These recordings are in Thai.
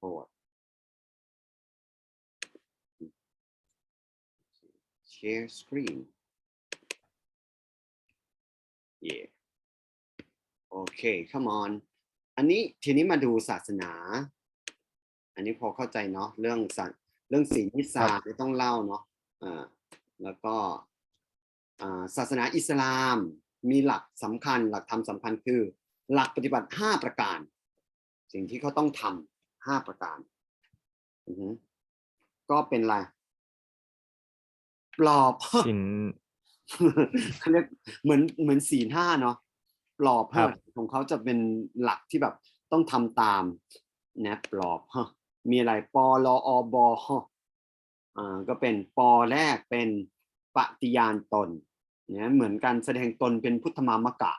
โทษ share screen yeah โอเค come on อันนี้ทีนี้มาดูศาสนา อันนี้พอเข้าใจเนาะเรื่องศาสเรื่องศีลนิสาไม่ต้องเล่าเนาะอ่าแล้วก็อ่าศาสนาอิสลามมีหลักสำคัญหลักธรรมสำคัญคือ หลักปฏิบัติ 5 ประการ สิ่งที่เขาต้องทำ ห้าประการอือฮึก็เป็นอะไรปลอบสินเขาเรียกเหมือนเหมือนศีลห้าเนาะปลอบครับเพิดของเขาจะเป็นหลักที่แบบต้องทำตามนะปลอบฮะมีอะไรปลอบฮะอ่าก็เป็นปอแรกเป็นปฏิญาณตนเนี่ยเหมือนการแสดงตนเป็นพุทธมามกะ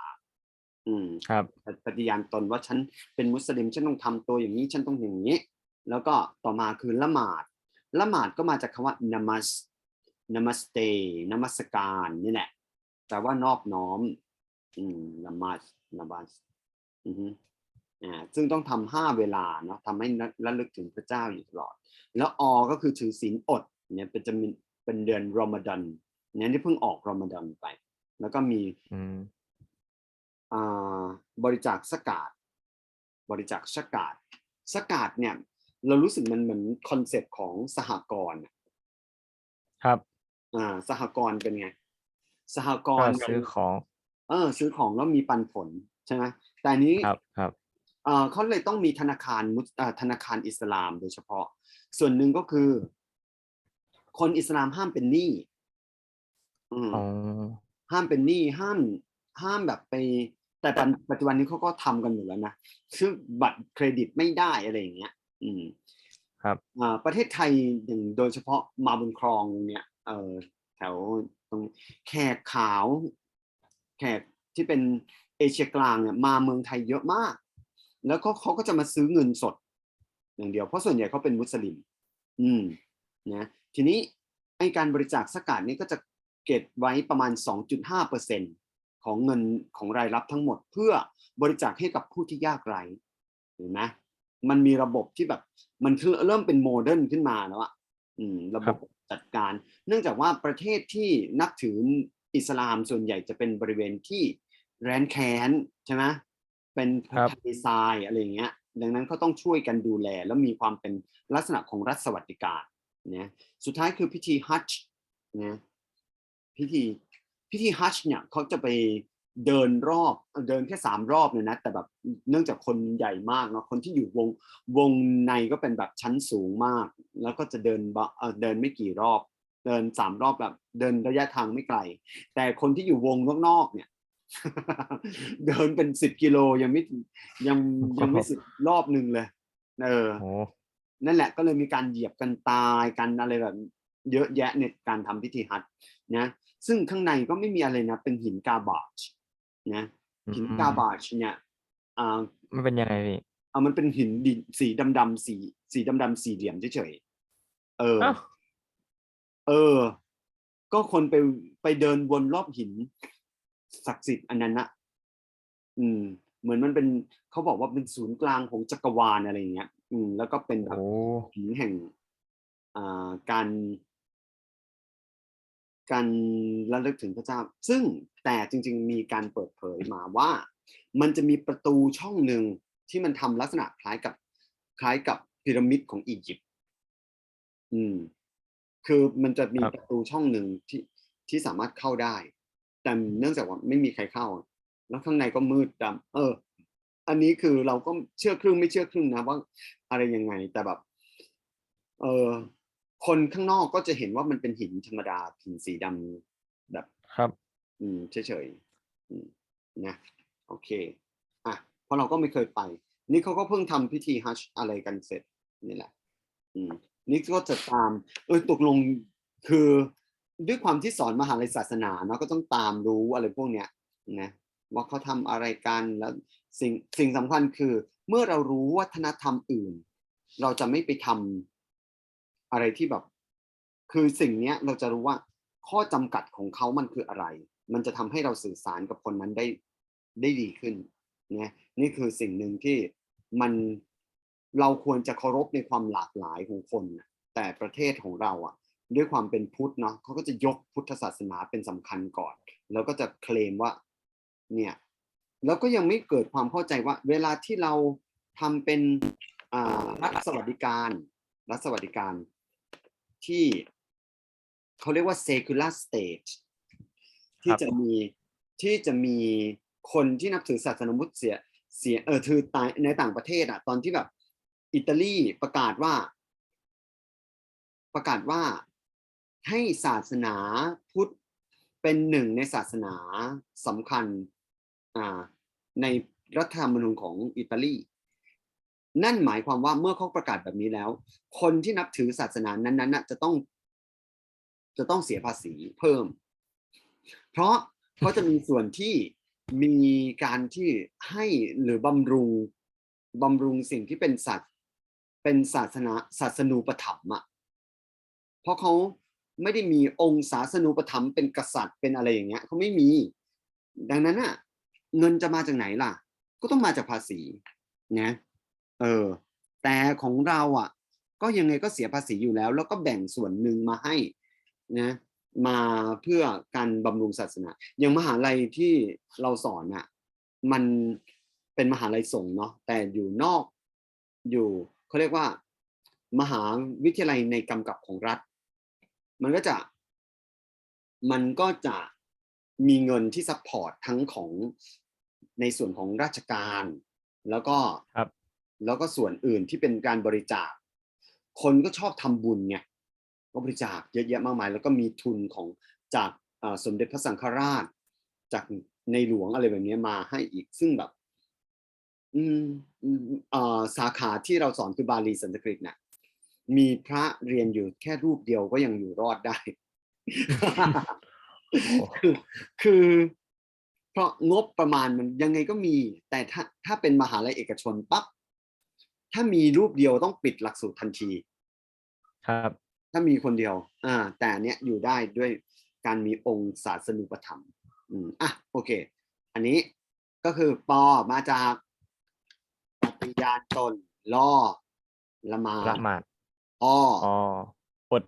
อืมครับปฏิญาณตนว่าฉันเป็นมุสลิมฉันต้องทำตัวอย่างนี้ฉันต้องอย่างนี้ แล้วก็ต่อมาคือละหมาดละหมาดก็มาจากคำว่านามัสนามัสเตนมัสการนี่แหละแต่ว่านอบน้อม อืมนามัสนามัสอือฮึอ่าซึ่งต้องทำห้าเวลาเนาะทำให้ระลึกถึงพระเจ้าอยู่ตลอด แล้วออก็คือถือศีลอดเนี่ยเป็นจะมีเป็นเดือนรอมฎอนเนี่ยที่เพิ่งออกรอมฎอนไป แล้วก็มีอืมอ่า บริจาคสกาดบริจาคสกาดสกาดเนี่ย เรารู้สึกมันเหมือนคอนเซปต์ของสหกรณ์อะครับ อ่า สหกรณ์เป็นไง สหกก็รณ์ซื้อของ เออ ซื้อของแล้วมีปันผลใช่ไหมแต่อันนี้ครับครับเอ่อเขาเลยต้องมีธนาคารมุสเอ่อธนาคารอิสลามโดยเฉพาะ ส่วนหนึ่งก็คือ คนอิสลามห้ามเป็นหนี้อืมอ๋อห้ามเป็นหนี้ห้ามห้ามแบบไป แต่ปัจปัจจุบันนี้เขาก็ทำกันอยู่แล้วนะซื้อบัตรเครดิตไม่ได้อะไรอย่างเงี้ย อืม ครับอ่าประเทศไทยอย่างโดยเฉพาะมาบนคลองเนี่ยเออแถวตรงแขกขาว แขกที่เป็นเอเชียกลางเนี่ยมาเมืองไทยเยอะมาก แล้วก็เขาก็จะมาซื้อเงินสด อย่างเดียวเพราะส่วนใหญ่เขาเป็นมุสลิม อืมนะทีนี้ไอการบริจาคสกาดนี่ก็จะเก็บไว้ประมาณ 2.5% ของเงินของรายรับทั้งหมด เพื่อบริจาคให้กับผู้ที่ยากไร้เห็นไหมมันมีระบบที่แบบมันคือเริ่มเป็นโมเดิร์นขึ้นมาแล้วอะอืมระบบจัดการ เนื่องจากว่าประเทศที่นับถืออิสลามส่วนใหญ่จะเป็นบริเวณที่แรนแค้นใช่ไหมเป็นครับทะเลทรายอะไรอย่างเงี้ย ดังนั้นเขาต้องช่วยกันดูแล แล้วมีความเป็นลักษณะของรัฐสวัสดิการนะสุดท้ายคือพิธีฮัจญ์นะพิธี พิธีฮัจญ์เนี่ยเขาจะไปเดินรอบเดินแค่สามรอบเนี่ยนะแต่แบบเนื่องจากคนใหญ่มากเนาะคนที่อยู่วงวงในก็เป็นแบบชั้นสูงมาก แล้วก็จะเดินบะเอ่อเดินไม่กี่รอบ เดินสามรอบแบบเดินระยะทางไม่ไกล แต่คนที่อยู่วงนอกๆเนี่ย เดินเป็นสิบกิโลยังไม่ถึงยังยังไม่สิบรอบหนึ่งเลย เออโอ้นั่นแหละก็เลยมีการเหยียบกันตายกันอะไรแบบ เยอะแยะในการทำพิธีฮัจญ์นะ ซึ่งข้างในก็ไม่มีอะไรนะ เป็นหินกาบาชนะหินกาบาชเนี่ยอ่ามันเป็นยังไงพี่เอามันเป็นหินดินสีดำๆสีสีดำๆสี่เหลี่ยมเฉยๆเอออ้าวเออ ก็คนไปไปเดินวนรอบหิน ศักดิ์สิทธิ์อันนั้นนะอืม เหมือนมันเป็นเขาบอกว่าเป็นศูนย์กลางของจักรวาลอะไรอย่างเงี้ย อืม แล้วก็เป็นแบบโอ้หินแห่ง อ่าการ การระลึกถึงพระเจ้า ซึ่งแต่จริง ๆ มีการเปิดเผยมาว่า มันจะมีประตูช่องหนึ่งที่มันทำลักษณะคล้ายกับคล้ายกับพีระมิดของอียิปต์อืม คือมันจะมีครับประตูช่องหนึ่งที่ที่สามารถเข้าได้ แต่เนื่องจากว่าไม่มีใครเข้า แล้วข้างในก็มืดดำเออ อันนี้คือเราก็เชื่อครึ่งไม่เชื่อครึ่งนะว่า อะไรยังไง แต่แบบ เออ คนข้างนอกก็จะเห็นว่ามันเป็นหินธรรมดาหินสีดำแบบครับ อืมเฉยๆอืมนะโอเคอะเพราะเราก็ไม่เคยไป นี่เขาก็เพิ่งทำพิธีฮัจญ์อะไรกันเสร็จนี่แหละ อืมนี่ก็จะตาม เออตกลงคือด้วยความที่สอนมหาลัยศาสนาเนาะก็ต้องตามรู้อะไรพวกเนี้ยนะว่าเขาทำอะไรกันแล้วสิ่งสิ่งสำคัญคือ เมื่อเรารู้วัฒนธรรมอื่น เราจะไม่ไปทำ อะไรที่แบบ คือสิ่งเนี้ยเราจะรู้ว่าข้อจำกัดของเขามันคืออะไร มันจะทำให้เราสื่อสารกับคนนั้นได้ได้ดีขึ้นนะนี่คือสิ่งหนึ่งที่มันเราควรจะเคารพในความหลากหลายของคน แต่ประเทศของเราอะ ด้วยความเป็นพุทธเนาะเขาก็จะยกพุทธศาสนาเป็นสำคัญก่อน แล้วก็จะเคลมว่า เนี่ยแล้วก็ยังไม่เกิดความเข้าใจว่า เวลาที่เราทำเป็นรัฐสวัสดิการรัฐสวัสดิการ ที่เขาเรียกว่า secular state ที่จะมีที่จะมีคนที่นับถือศาสนาพุทธเสียเสียเออคือตายในต่างประเทศอะตอนที่แบบ อิตาลีประกาศว่า ประกาศว่าให้ศาสนาพุทธเป็นหนึ่งในศาสนาสำคัญอ่าในรัฐธรรมนูญของอิตาลี นั่นหมายความว่าเมื่อเขาประกาศแบบนี้แล้ว คนที่นับถือศาสนานั้นๆจะต้อง จะต้องเสียภาษีเพิ่ม เพราะเขาจะมีส่วนที่มีการที่ให้หรือบำรุงบำรุงสิ่งที่เป็นศาสเป็นศาสนาศาสนูปถัมภ์อะเพราะเขาไม่ได้มีองค์ศาสนูปถัมภ์เป็นกษัตริย์เป็นอะไรอย่างเงี้ยเขาไม่มี ดังนั้นอะเงินจะมาจากไหนล่ะ ก็ต้องมาจากภาษีนะ เออ แต่ของเราอะ ก็ยังไงก็เสียภาษีอยู่แล้ว แล้วก็แบ่งส่วนหนึ่งมาให้นะมาเพื่อการบำรุงศาสนา อย่างมหาลัยที่เราสอนอะ มันเป็นมหาลัยสงฆ์เนาะแต่อยู่นอกอยู่เขาเรียกว่า มหาวิทยาลัยในกำกับของรัฐ มันก็จะ มันก็จะมีเงินที่ซัพพอร์ตทั้งของในส่วนของราชการ แล้วก็ครับ แล้วก็ส่วนอื่นที่เป็นการบริจาค คนก็ชอบทำบุญไงก็บริจาคเยอะแยะมากมาย แล้วก็มีทุนของจากอ่าสมเด็จพระสังฆราช จากในหลวงอะไรแบบนี้มาให้อีกซึ่งแบบ อืมอืมอ่าสาขาที่เราสอนคือบาลีสันสกฤตเนี่ยมีพระเรียนอยู่แค่รูปเดียวก็ยังอยู่รอดได้ คือคือเพราะงบประมาณมันยังไงก็มี แต่ถ้าถ้าเป็นมหาลัยเอกชนปั๊บ ถ้ามีรูปเดียวต้องปิดหลักสูตรทันที ครับ ถ้ามีคนเดียว อ่า แต่อันเนี้ยอยู่ได้ด้วยการมีองค์ศาสนูปถัมภ์อืมอะโอเค อันนี้ก็คือปอมาจากปฏิญาณตนล่อละหมาละดหมาดอ้ออ๋ออด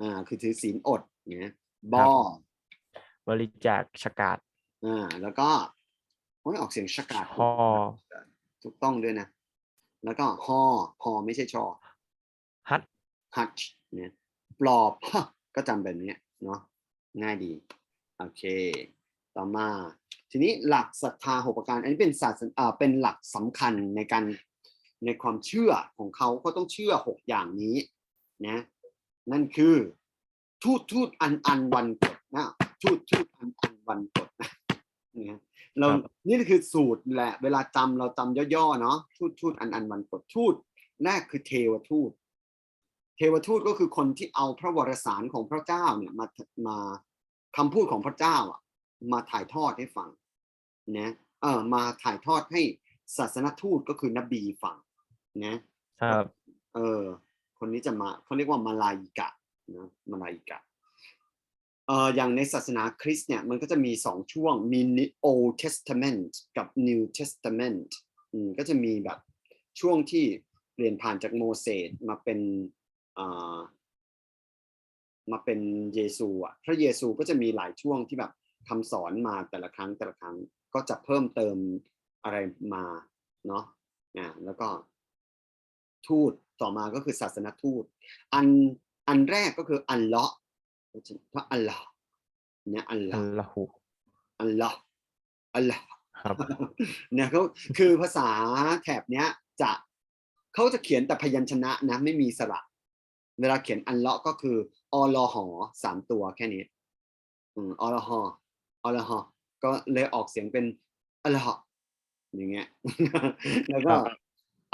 อ่า คือถือศีลอดเนี่ยบครับอ บริจาคชกาดอ่า แล้วก็โอ้ยออกเสียงชกาดฮอถูกต้องด้วยนะ แล้วก็ฮอฮอไม่ใช่ชอฮัดฮัตเนี่ยปลอบฮะก็จำแบบนี้เนาะง่ายดี โอเค ต่อมา ทีนี้หลักศรัทธาหกประการ อันนี้เป็นศาสนาอ่าเป็นหลักสำคัญในการในความเชื่อของเขาก็ต้องเชื่อหกอย่างนี้นะนั่นคือทูตทูตอันอันวันกดนะทูตทูตอันอันวันกดนะเนี่ย เราครับนี่คือสูตรแหละ เวลาจำเราจำย่อๆเนาะทูตทูตอันอันวันกดทูตแรกคือเทวทูต เทวทูตก็คือคนที่เอาพระวรสารของพระเจ้าเนี่ยมามาคำพูดของพระเจ้าอะ มาถ่ายทอดให้ฟังนะเออมาถ่ายทอดให้ศาสนทูตก็คือนบีฟังนะครับ เออ คนนี้จะมาเขาเรียกว่ามาลายิกะนะมาลายิกะเอย่างในศาสนาคริสต์เนี่ยมันก็จะมีสองช่วงมี Old Testament กับ New Testament อืมก็จะมีแบบช่วงที่เปลี่ยนผ่านจากโมเสสมาเป็นอ่ามาเป็นเยซูอะพระเยซูก็จะมีหลายช่วงที่แบบคำสอนมาแต่ละครั้งแต่ละครั้งก็จะเพิ่มเติมอะไรมาเนาะอ่าแล้วก็ทูตต่อมาก็คือศาสนทูต อันอันแรกก็คืออัลเลาะ พระอัลลอฮ์เนี่ยอัลลออัฮ์ลลอฮูอัลลอฮ์อัลลอฮ์ครับ เนี่ยเขาคือภาษาแถบเนี้ยจะเขาจะเขียนแต่พยัญชนะนะไม่มีสระ เวลาเขียนอัลเลาะห์ก็คืออลอหอสามตัวแค่นี้อืมอลอหออลอหอก็เลยออกเสียงเป็นอัลลอฮ์อย่างเงี้ย แล้วก็ครับ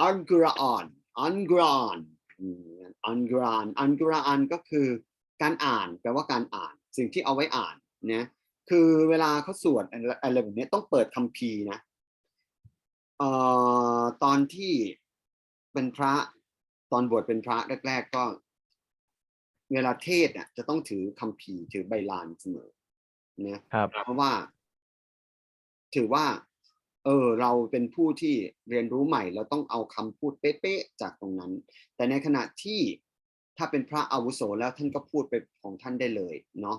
อันกุรอานอันกุรอานอืมอันกุรอานอันกุรอานก็คือ การอ่านแปลว่าการอ่าน สิ่งที่เอาไว้อ่านนะคือเวลาเขาสวดอะไรอะไรแบบนี้ต้องเปิดคัมภีร์นะเอ่อตอนที่เป็นพระตอนบวชเป็นพระแรก ๆ ก็ เวลาเทศน์น่ะจะต้องถือคัมภีร์ถือใบลานเสมอนะครับเพราะว่า ถือว่า เออ เราเป็นผู้ที่เรียนรู้ใหม่ เราต้องเอาคำพูดเป๊ะๆจากตรงนั้น แต่ในขณะที่ ถ้าเป็นพระอาวุโสแล้วท่านก็พูดไปของท่านได้เลยเนาะ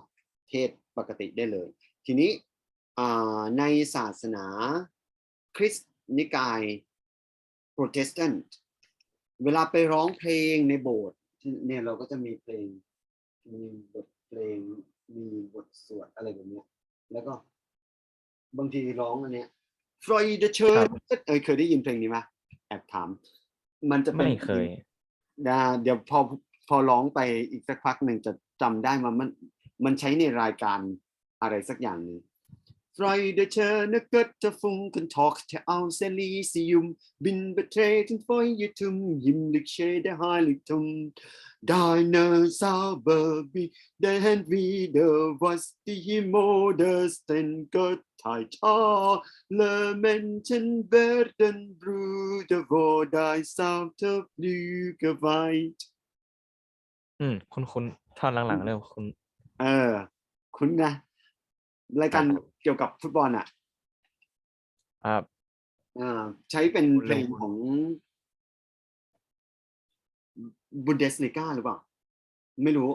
เทศปกติได้เลย ทีนี้อ่าในศาสนาคริสต์นิกายโปรเตสแตนต์เวลาไปร้องเพลงในโบสถ์เนี่ยเราก็จะมีเพลงมีบทเพลงมีบทสวดอะไรแบบเนี้ยแล้วก็บางทีร้องอันเนี้ยฟรอยเดเชิญเออเคยได้ยินเพลงนี้ไหมแอบถาม มันจะเป็นไม่เคยนะเดี๋ยวพอ พอร้องไปอีกสักพักหนึ่งจะจำได้มามันมันใช้ในรายการอะไรสักอย่างหนึ่ง Freude schöne Götterfunken tauchte aus Elysium, bin betreten vor Irrtum, himmlische der Heiligtum. Deine Zauberby, der Hand wieder, was die modesten Gottheit alle Menschen werden Brüder, wo dein Sauter Flüge weit. อืม คุณคุณท่อนหลัง ๆ เริ่มคุณเออ คุณนะ รายการครับ เกี่ยวกับฟุตบอลอะครับอ่าใช้เป็นคุณเพเริ่ลมงของบุนเดสลิก้าหรือเปล่า ไม่รู้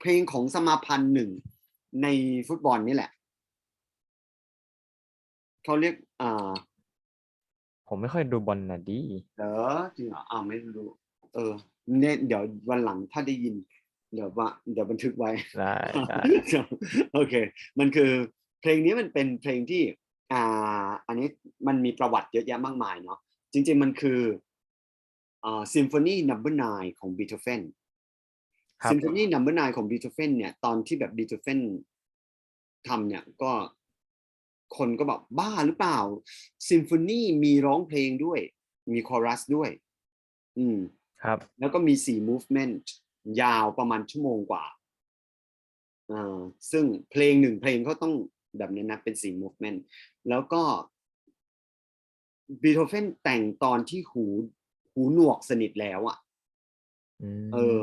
เพลงของสมาพันธ์หนึ่งในฟุตบอลนี่แหละ เขาเรียก อ่า ผมไม่ค่อยดูบอลนะดีเหรอ จริงเหรอ อ้าว ไม่รู้ เออ เนี่ยเดี๋ยววันหลังถ้าได้ยิน เดี๋ยวว่าเดี๋ยวบันทึกไว้ได้ได้ โอเค มันคือเพลงนี้มันเป็นเพลงที่ อ่า อันนี้มันมีประวัติเยอะแยะมากมายเนาะจริง ๆ มันคืออ่าซิมโฟนีนัมเบอร์นของบีโธเฟนครับ ซิมโฟนีนัมเบอร์นของบีโธเฟนเนี่ยตอนที่แบบบีโธเฟนทำเนี่ยก็คนก็บอกบ้าหรือเปล่า ซิมโฟนีมีร้องเพลงด้วย มีคอรัสด้วย อืม ครับ แล้วก็มีสี่ movement ยาวประมาณชั่วโมงกว่าอ่าซึ่งเพลงหนึ่งเพลงเขาต้องแบบนี้นะเป็นสี่ movement แล้วก็บีโธเฟนแต่งตอนที่หูหูหนวกสนิทแล้วอะ่ะอืมเออ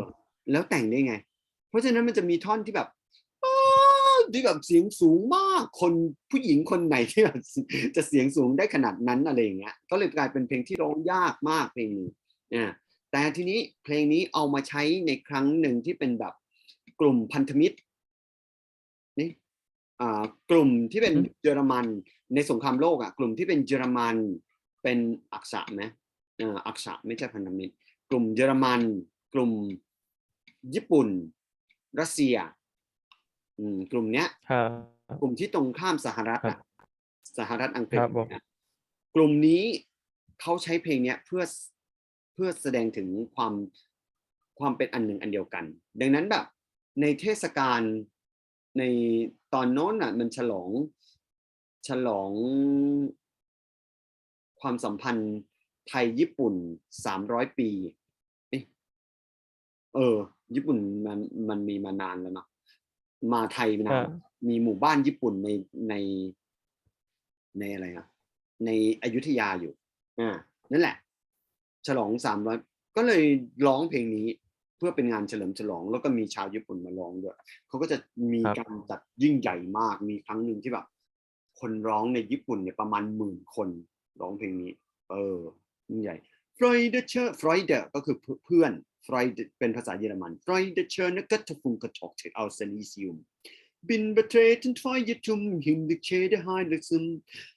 แล้วแต่งได้ไง เพราะฉะนั้นมันจะมีท่อนที่แบบอ้าวที่แบบเสียงสูงมากคนผู้หญิงคนไหนที่แบบจะเสียงสูงได้ขนาดนั้นอะไรอย่างเงี้ยก็เลยกลายเป็นเพลงที่ร้องยากมากเพลงนี้อ่า แต่ทีนี้เพลงนี้เอามาใช้ในครั้งหนึ่งที่เป็นแบบกลุ่มพันธมิตรนี่อ่ากลุ่มที่เป็นเยอรมันในสงครามโลกอะกลุ่มที่เป็นเยอรมันเป็นอักษะไหมเอ่ออักษะไม่ใช่พันธมิตร กลุ่มเยอรมัน กลุ่มญี่ปุ่น รัสเซียอืมกลุ่มเนี้ยครับกลุ่มที่ตรงข้ามสหรัฐครับอะสหรัฐอังกฤษครับผมเนี่ยกลุ่มนี้เขาใช้เพลงเนี้ยเพื่อ เพื่อแสดงถึงความความเป็นอันหนึ่งอันเดียวกัน ดังนั้นแบบในเทศกาลในตอนโน้นอะมันฉลองฉลองความสัมพันธ์ไทยญี่ปุ่นสามร้อยปี เอ๊ะเออญี่ปุ่นมันมันมีมานานแล้วเนาะมาไทยนาครันบมีหมู่บ้านญี่ปุ่นในในในอะไรอะในอยุธยาอยู่ อ่า นั่นแหละ ฉลองสามร้อยก็เลยร้องเพลงนี้เพื่อเป็นงานเฉลิมฉลอง แล้วก็มีชาวญี่ปุ่นมาร้องด้วยเขาก็จะมีครับการจัดยิ่งใหญ่มากมีครั้งหนึ่งที่แบบ คนร้องในญี่ปุ่นเนี่ยประมาณหมื่นคนร้องเพลงนี้ เออยิ่งใหญ่ Freude c h e r Freude ก็คือเพื่อน Freude เป็นภาษาเยอรมัน Freude c h e r n e g e t f u n k e t o c h t aus Elysium bin betreten Feuertum himmlische der Heiligtum deine Sau เออเ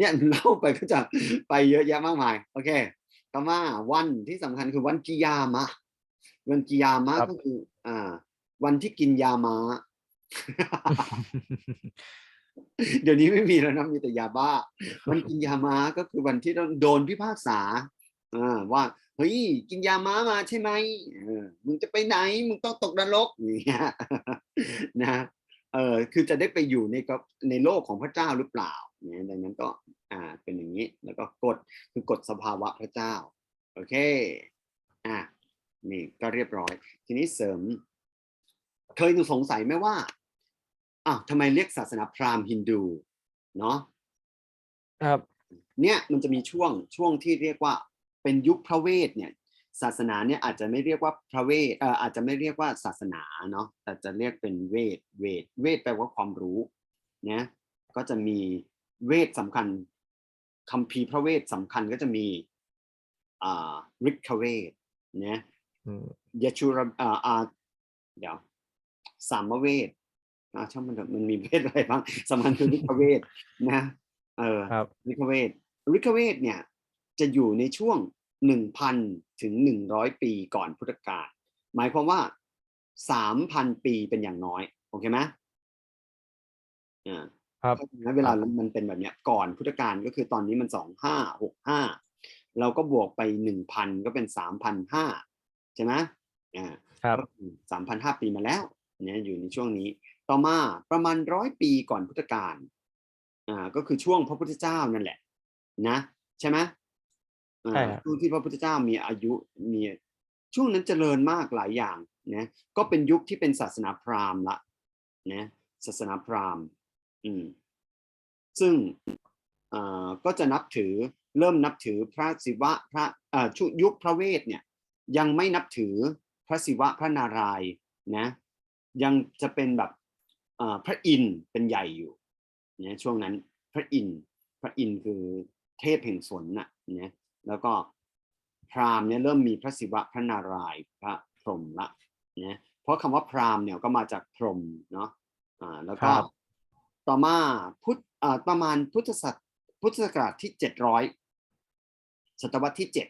นี่ยเล่าไปก็จะไปเยอะแยะมากมาย โอเคต่อมาวันที่สำคัญคือวันกิยามะ วันกิยามะครับก็คือ อ่า วันที่กินยาม้าเดี๋ยวนี้ไม่มีแล้วนะมีแต่ยาบ้า มันกินยาม้าก็คือวันที่ต้องโดนพิพากษาอ่าว่าเฮ้ยกินยาม้ามาใช่ไหมเออมึงจะไปไหน มึงต้องตกนรกอย่างเงี้ยนะ เออคือจะได้ไปอยู่ในกับในโลกของพระเจ้าหรือเปล่าเนี่ยดังนั้นก็อ่าเป็นอย่างนี้แล้วก็กฎคือกฎสภาวะพระเจ้าโอเคอะนี่ก็เรียบร้อย ทีนี้เสริม เคยสงสัยไหมว่าอ้าวทำไมเรียกศาสนาพราหมณ์ฮินดูเนาะครับ เนี่ยมันจะมีช่วงช่วงที่เรียกว่าเป็นยุคพระเวทเนี่ย ศาสนาเนี่ยอาจจะไม่เรียกว่าพระเวทเอ่ออาจจะไม่เรียกว่าศาสนาเนาะแต่จะเรียกเป็นเวทเวทเวทแปลว่าความรู้นะก็จะมีเวทสำคัญคัมภีร์พระเวทสำคัญก็จะมีอ่าฤทธเวทนะอืมยชูระอ่าอ่าเดี๋ยวสามเวทอ่าช่างมันเถอะมันมีเวทอะไรบ้างสำคัญคือฤทธเวทนะ เออครับฤทธเวทฤทธเวทเนี่ยจะอยู่ในช่วง หนึ่งพันถึงหนึ่งร้อยปีก่อนพุทธกาลหมายความว่าสามพันปีเป็นอย่างน้อย โอเคไหมอ่าครับเพราะฉะนั้นเวลามันเป็นแบบเนี้ยก่อนพุทธกาลก็คือตอนนี้มันสองห้าหกห้าเราก็บวกไปหนึ่งพันก็เป็นสามพันห้าใช่ไหมอ่าครับสามพันห้าปีมาแล้วเนี่ยอยู่ในช่วงนี้ ต่อมาประมาณร้อยปีก่อนพุทธกาลอ่าก็คือช่วงพระพุทธเจ้านั่นแหละ นะ ใช่ไหมอ่า ใช่ครับ ช่วงที่พระพุทธเจ้ามีอายุมีช่วงนั้นเจริญมากหลายอย่างนะก็เป็นยุคที่เป็นศาสนาพราหมณ์ละนะศาสนาพราหมณ์ อืม ซึ่งอ่าก็จะนับถือเริ่มนับถือพระศิวะพระอ่าชุยุคพระเวทเนี่ย ยังไม่นับถือพระศิวะพระนารายณ์นะ ยังจะเป็นแบบอ่าพระอินทร์เป็นใหญ่อยู่เนี่ยช่วงนั้นพระอินทร์พระอินทร์คือเทพแห่งฝนน่ะเนี่ย แล้วก็พราหมณ์เนี่ยเริ่มมีพระศิวะพระนารายณ์พระพรหมละเนี่ยเพราะคำว่าพราหมณ์เนี่ยก็มาจากพรหมเนาะอ่าแล้วก็ครับ ต่อมาพุทธอ่าประมาณพุทธศักพุทธศักราชที่เจ็ดร้อยศตวรรษที่เจ็ด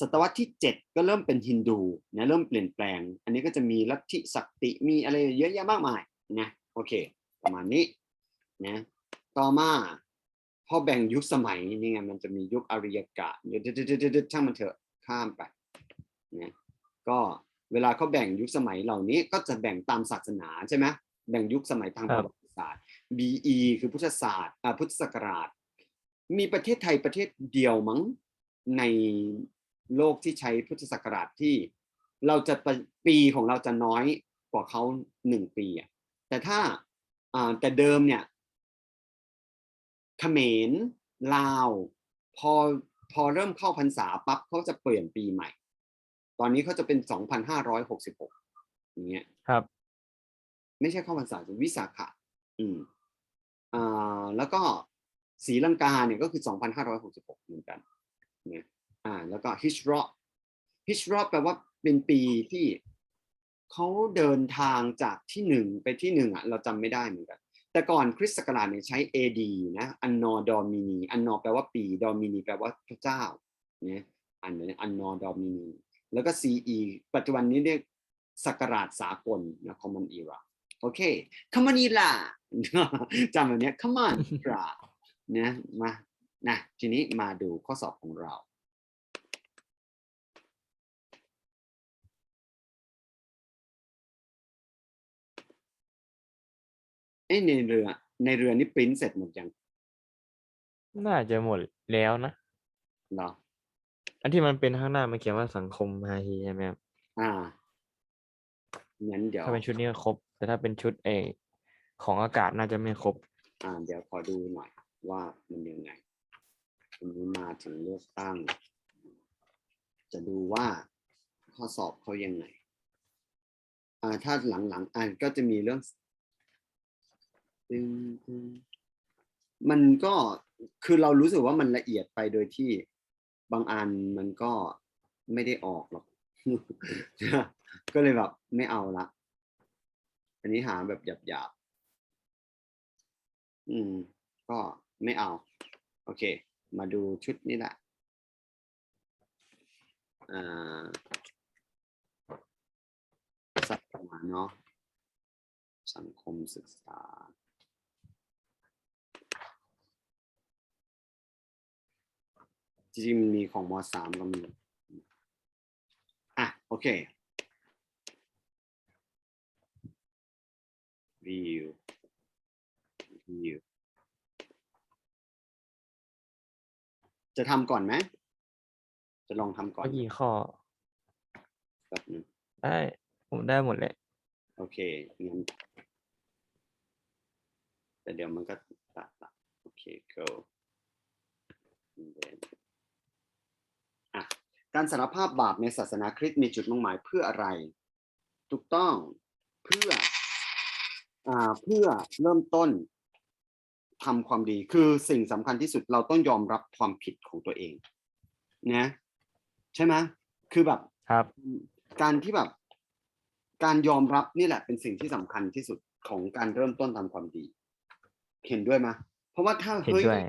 ศตวรรษที่7ก็เริ่มเป็นฮินดูนะเริ่มเปลี่ยนแปลง อันนี้ก็จะมีลัทธิศักติมีอะไรเยอะแยะมากมายนะโอเค ประมาณนี้นะต่อมา พอแบ่งยุคสมัยนี่ไงมันจะมียุคอารยกะเดี๋ยวๆๆๆช่างมันเถอะข้ามไปนะก็เวลาเขาแบ่งยุคสมัยเหล่านี้ก็จะแบ่งตามศาสนาใช่ไหมแบ่งยุคสมัยทางประวัติศาสตร์ BE คือพุทธศาสตร์อ่าพุทธศักราช มีประเทศไทยประเทศเดียวมั้งในโลกที่ใช้พุทธศักราชที่เราจะปีของเราจะน้อยกว่าเขาหนึ่งปีอะแต่ถ้าอ่าแต่เดิมเนี่ย ขมรลาว พอพอเริ่มเข้าพรรษาปั๊บเขาจะเปลี่ยนปีใหม่ ตอนนี้เขาจะเป็น2,566อย่างเงี้ยครับ ไม่ใช่เข้าพรรษาจะวิสาขะอืมอ่าแล้วก็ศรีลังกาเนี่ยก็คือ2,566เหมือนกันเนี่ยอ่า แล้วก็ฮิชรอฮิชรอแปลว่าเป็นปีที่เขาเดินทางจากที่หนึ่งไปที่หนึ่งอะ เราจำไม่ได้เหมือนกัน แต่ก่อนคริสต์ศักราชเนี่ยใช้ AD นะอันนอดอมินีอันนอแปลว่าปีดอมินีแปลว่าพระเจ้าเนี่ยอันนี้อันนอดอมินีแล้วก็ CE ปัจจุบันนี้เรียกศักราชสากลนะ Common Era โอเค Come on Era จำแบบเนี้ย Come on Era นะมานะทีนี้มาดูข้อสอบของเรา เอ้ยในเรือ ในเรือนี่ปริ้นเสร็จหมดยังน่าจะหมดแล้วนะ เหรอ อันที่มันเป็นข้างหน้ามันเขียนว่าสังคมฮาฮีใช่ไหมครับอ่างั้นเดี๋ยวถ้าเป็นชุดนี้ก็ครบ แต่ถ้าเป็นชุดเออของอากาศน่าจะไม่ครบ อ่า เดี๋ยวขอดูหน่อย ว่ามันยังไงวันนี้มาถึงเลือกตั้ง จะดูว่าข้อสอบเขายังไง อ่า ถ้าหลังๆอ่านก็จะมีเรื่อง ตึงตึงมันก็คือเรารู้สึกว่ามันละเอียดไปโดยที่บางอันมันก็ไม่ได้ออกหรอก ก็เลยแบบไม่เอาละ อันนี้หาแบบหยาบๆ อืม ก็ไม่เอา โอเค มาดูชุดนี้แหละ อ่า สัปดาห์เนาะ สังคมศึกษา จริงๆมันมีของมสามก็มีอะโอเค view view จะทำก่อนไหม จะลองทำก่อนเมื่อกี้ข้อแบบนึงได้ ผมได้หมดเลย โอเคงั้นแต่เดี๋ยวมันก็ตัดละโอเค go And then อะ การสารภาพบาปในศาสนาคริสต์มีจุดมุ่งหมายเพื่ออะไร ถูกต้องเพื่ออ่าเพื่อเริ่มต้นทำความดีคือสิ่งสำคัญที่สุดเราต้องยอมรับความผิดของตัวเองนะใช่ไหมคือแบบครับ การที่แบบ การยอมรับนี่แหละ เป็นสิ่งที่สำคัญที่สุดของการเริ่มต้นทำความดี เห็นด้วยไหมเพราะว่าถ้าเห็นเฮ้ยด้วย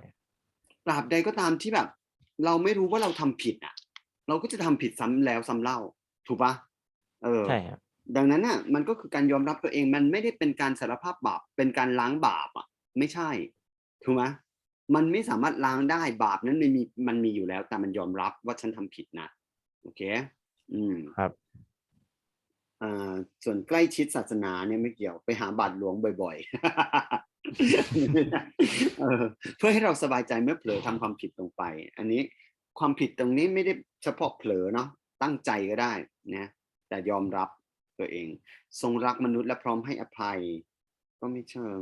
ตราบใดก็ตามที่แบบ เราไม่รู้ว่าเราทำผิดอะ เราก็จะทำผิดซ้ำแล้วซ้ำเล่า ถูกปะเออใช่ครับดังนั้นน่ะ มันก็คือการยอมรับตัวเองมันไม่ได้เป็นการสารภาพบาปเป็นการล้างบาปอะ ไม่ใช่ ถูกไหมมันไม่สามารถล้างได้บาปนั้นมันมีมันมีอยู่แล้ว แต่มันยอมรับว่าฉันทำผิดนะโอเค อืมครับอ่าส่วนใกล้ชิดศาสนาเนี่ยไม่เกี่ยวไปหาบาทหลวงบ่อยๆเออเพื่อให้เราสบายใจเมื่อเผลอทำความผิดลงไป อันนี้ ความผิดตรงนี้ไม่ได้เฉพาะเผลอเนาะตั้งใจก็ได้นะแต่ยอมรับตัวเอง ทรงรักมนุษย์และพร้อมให้อภัย ก็ไม่เชิง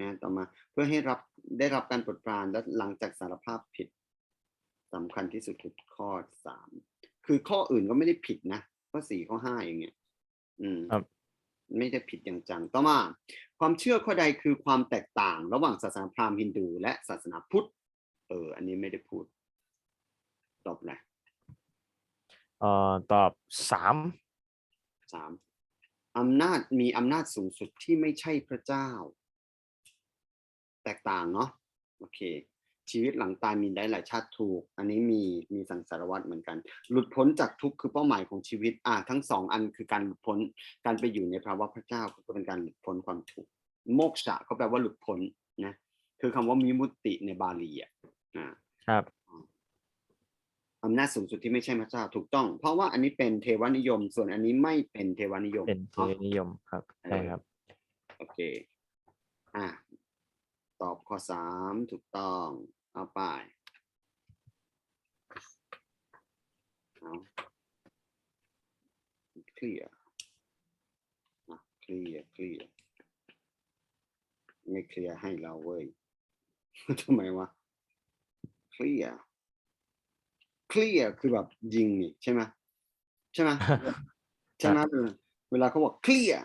นะต่อมาเพื่อให้รับได้รับการโปรดปรานและหลังจากสารภาพผิดสำคัญที่สุดคือข้อสามคือข้ออื่นก็ไม่ได้ผิดนะข้อสี่ข้อห้าอย่างเงี้ยอืมครับ ไม่ได้ผิดอย่างจังต่อมา ความเชื่อข้อใดคือความแตกต่าง ระหว่างศาสนาพราหมณ์ฮินดู และศาสนาพุทธเอออันนี้ไม่ได้พูด ตอบเลยเอ่อตอบสามสามอำนาจมีอำนาจสูงสุดที่ไม่ใช่พระเจ้า แตกต่างเนาะโอเค ชีวิตหลังตายมีได้หลายชาติถูก อันนี้มีมีสังสารวัตรเหมือนกัน หลุดพ้นจากทุกข์คือเป้าหมายของชีวิต อ่า ทั้งสองอันคือการหลุดพ้นการไปอยู่ในภาวะพระเจ้าก็เป็นการหลุดพ้นความทุกข์โมกษะก็แปลว่าหลุดพ้นนะคือคำว่ามิมุตติในบาลีอะอ่าครับ อำนาจสูงสุดที่ไม่ใช่พระเจ้าถูกต้อง เพราะว่าอันนี้เป็นเทวนิยม ส่วนอันนี้ไม่เป็นเทวนิยมเป็นเทนาะนิยมครับใช่ครับโอเคอะตอบข้อสามถูกต้องเอาไปเอาเคลียร์อะเคลียร์เคลียร์ไม่เคลียร์ให้เราเว้ยทำไมวะเคลียร์เคลียร์คือแบบยิงนี่ใช่ไหมใช่ไหมใช่ไหมเออเวลาเขาบอกเคลียร์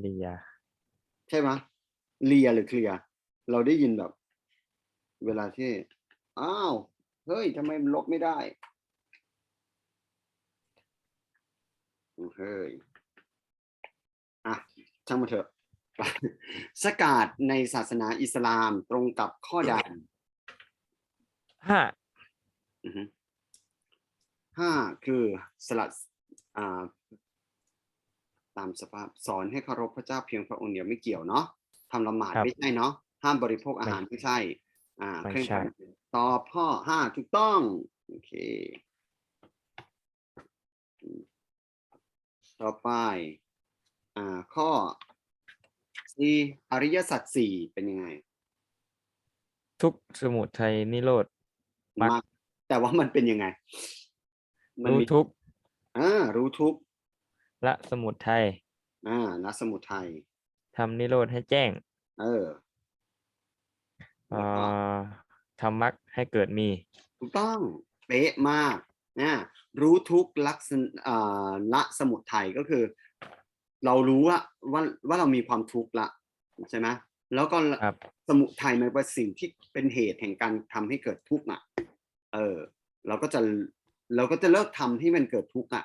เรียใช่ไหมเลียหรือเคลียร์เราได้ยินแบบ เวลาที่อ้าวเฮ้ยทำไมมันลบไม่ได้เฮ้ยอะช่างมาเถอะสกาดในศาสนาอิสลามตรงกับข้อใด ห้าอือฮึห้าคือสลัดอ่าตามสภาพสอนให้เคารพพระเจ้าเพียงพระองค์เดียวไม่เกี่ยวเนาะทำละหมาดไม่ใช่เนาะห้ามบริโภคอาหารไม่ใช่ อ่าเคร่งครัดตอบข้อห้าถูกต้องโอเคอืมต่อไป อ่า ข้อสี่อริยสัจสี่เป็นยังไง ทุกข์สมุทัยนิโรธ มรรคมรรคแต่ว่ามันเป็นยังไง มันรู้มีทุกข์อ่ารู้ทุกข์ละสมุทัยอ่าละสมุทัยทำนิโรธให้แจ้งเออ เอ่อทำมรรคให้เกิดมี ถูกต้องเป๊ะมากนะรู้ทุกข์ลักษณะอ่าละสมุทัยก็คือ เรารู้ว่าว่าว่าเรามีความทุกข์ละใช่ไหมแล้วก็ครับ สมุทัยมันเป็นสิ่งที่เป็นเหตุแห่งการทำให้เกิดทุกข์อะ เออ เราก็จะเราก็จะเลิกทำให้มันเกิดทุกข์อะ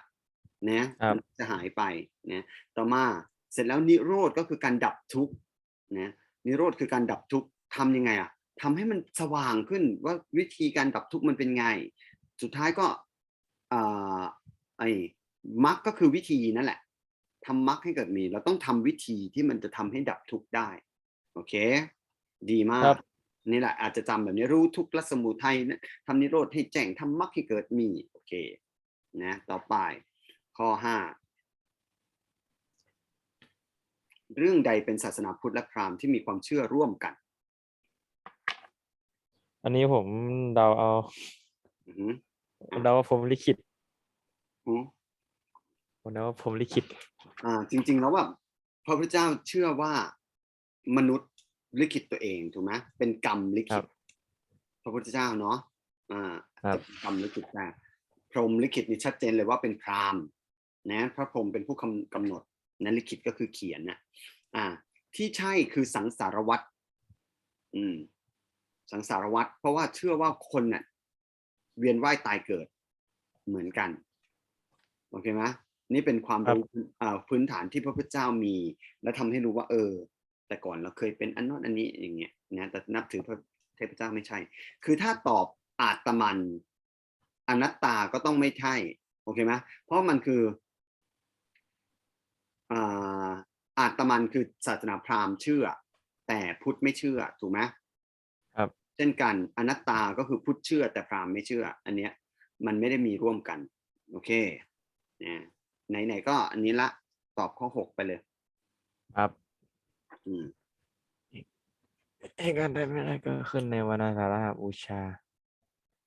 นะครับมันจะหายไปนะต่อมาเสร็จแล้วนิโรธก็คือการดับทุกข์นะนิโรธคือการดับทุกข์ทำยังไงอะทำให้มันสว่างขึ้นว่าวิธีการดับทุกข์มันเป็นไง สุดท้ายก็อ่าไอ้มรรคก็คือวิธีนั่นแหละทำมรรคให้เกิดมี เราต้องทำวิธีที่มันจะทำให้ดับทุกข์ได้ โอเค ดีมาครักบ นี่แหละอาจจะจำแบบนี้รู้ทุกข์ละสมุทัยนะทำนิโรธให้แจ้งทำมรรคให้เกิดมีโอเคนะต่อไปข้อห้าเรื่องใดเป็นศาสนาพุทธและพราหมณ์ที่มีความเชื่อร่วมกัน อันนี้ผมเดาเอาอือหืออะเดาว่าผมลิขิตอือผมเดาว่าผมลิขิต อ่า จริง ๆ แล้วแบบพระพุทธเจ้าเชื่อว่ามนุษย์ ลิขิตตัวเองถูกไหมเป็นกรรมลิครัขิตบพระพุทธเจ้าเนาะอ่าครับจะเป็นกรรมลิขิตแต่พรหมลิขิตนี่ชัดเจนเลยว่าเป็นพราหมณ์นะพระพรหมเป็นผู้กำกำหนดนะลิขิตก็คือเขียนนะอ่า ที่ใช่คือสังสารวัตรอืม สังสารวัตรเพราะว่าเชื่อว่าคนน่ะเวียนว่ายตายเกิดเหมือนกันโอเคไหมนี่เป็นความรู้อ่าพื้นฐานที่พระพุทธเจ้ามี และทำให้รู้ว่า เออ แต่ก่อนเราเคยเป็นอันโนั้นอันนี้อย่างเงี้ยนะแต่นับถือพระเทพเจ้าไม่ใช่ คือถ้าตอบอาตมันอนัตตาก็ต้องไม่ใช่โอเคไหมเพราะมันคืออ่าอาตมันคือศาสนาพราหมณ์เชื่อ แต่พุทธไม่เชื่อถูกไหมครับ เช่นกันอนัตตาก็คือพุทธเชื่อ แต่พราหมณ์ไม่เชื่อ อันเนี้ยมันไม่ได้มีร่วมกัน โอเคนะไหนๆก็อันนี้ละตอบข้อหกไปเลย ครับ อืมเอกอันใดไม่ได้ก็ขึ้นในวันอาสาฬหบูชา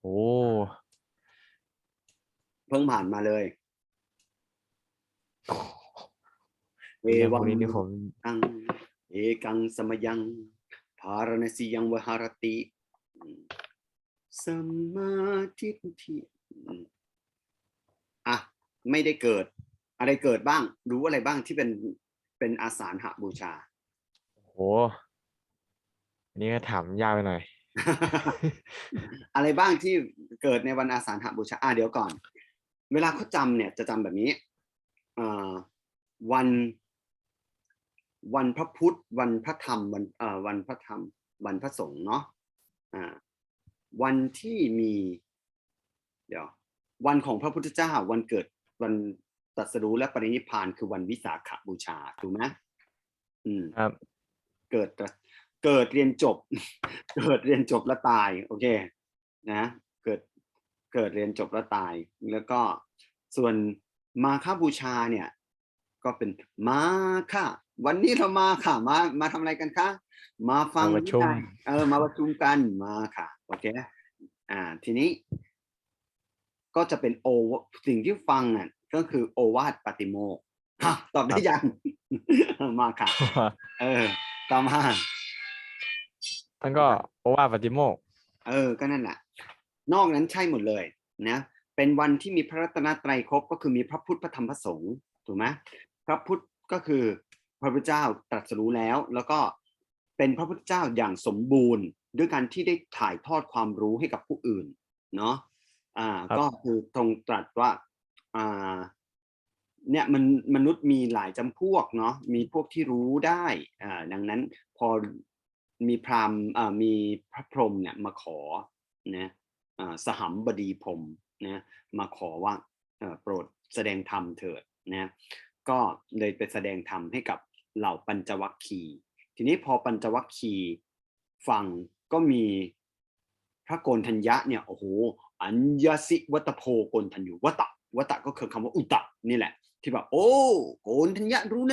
โอ้เพิ่งผ่านมาเลยเอเรื่องพวัวงกนี้นี่ผมตัง เอกังสมยังภารณสียังวหารติอืมสมมาทิฏฐิอืมอะ ไม่ได้เกิด อะไรเกิดบ้าง รู้อะไรบ้างที่เป็นเป็นอาสาฬหบูชา โหอันนี้ก็ถามยากไปหน่อย อะไรบ้างที่เกิดในวันอาสาฬหบูชาอะเดี๋ยวก่อน เวลาเขาจำเนี่ยจะจำแบบนี้อ่าวัน วันพระพุธ วันพระธรรม วันเอ่อวันพระธรรม วันพระสงฆ์เนาะอ่าวันที่มี เดี๋ยว วันของพระพุทธเจ้า วันเกิดวันตรัสรู้และปรินิพพานคือวันวิสาขบูชาถูกไหมอืม ครับ เกิดตรัสเกิดเรียนจบ เกิดเรียนจบแล้วตายโอเคนะเกิดเกิดเรียนจบแล้วตาย แล้วก็ส่วนมาฆบูชาเนี่ย ก็เป็นมาค่ะ วันนี้เรามาค่ะ มามาทำอะไรกันคะมาฟังมาประชุมนิทานเออมาประชุมกันมาค่ะโอเคอ่าทีนี้ ก็จะเป็นโอวสิ่งที่ฟังอะก็คือโอวาทปาติโมกข์ฮะตอบได้ยัง มาค่ะ เออ ต่อมาท่านก็โอวาทปฏิโมกข์เออก็นั่นแหละนอกนั้นใช่หมดเลยนะเป็นวันที่มีพระรัตนตรัยครบก็คือมีพระพุทธพระธรรมพระสงฆ์ถูกไหมพระพุทธก็คือพระพุทธเจ้าตรัสรู้แล้ว แล้วก็เป็นพระพุทธเจ้าอย่างสมบูรณ์ ด้วยการที่ได้ถ่ายทอดความรู้ให้กับผู้อื่นเนาะอ่าก็คือตรงตรัสว่าอ่า เนี่ยมันมนุษย์มีหลายจำพวกเนาะมีพวกที่รู้ได้อ่าดังนั้นพอมีพราหม์อ่ามีพระพรหมเนี่ยมาขอนะอ่าสหัมบดีพรหมนะมาขอว่าอ่อโปรดแสดงธรรมเถิดนะก็เลยไปแสดงธรรมให้กับเหล่าปัญจวัคคีย์ทีนี้พอปัญจวัคคีย์ฟังก็มีพระโกนทัญญะเนี่ยโอ้โหอัญญสิวัตโพโกนทัญญูวัตะวัตะก็คือคำว่าอุตะนี่แหละ ที่แบบโอ้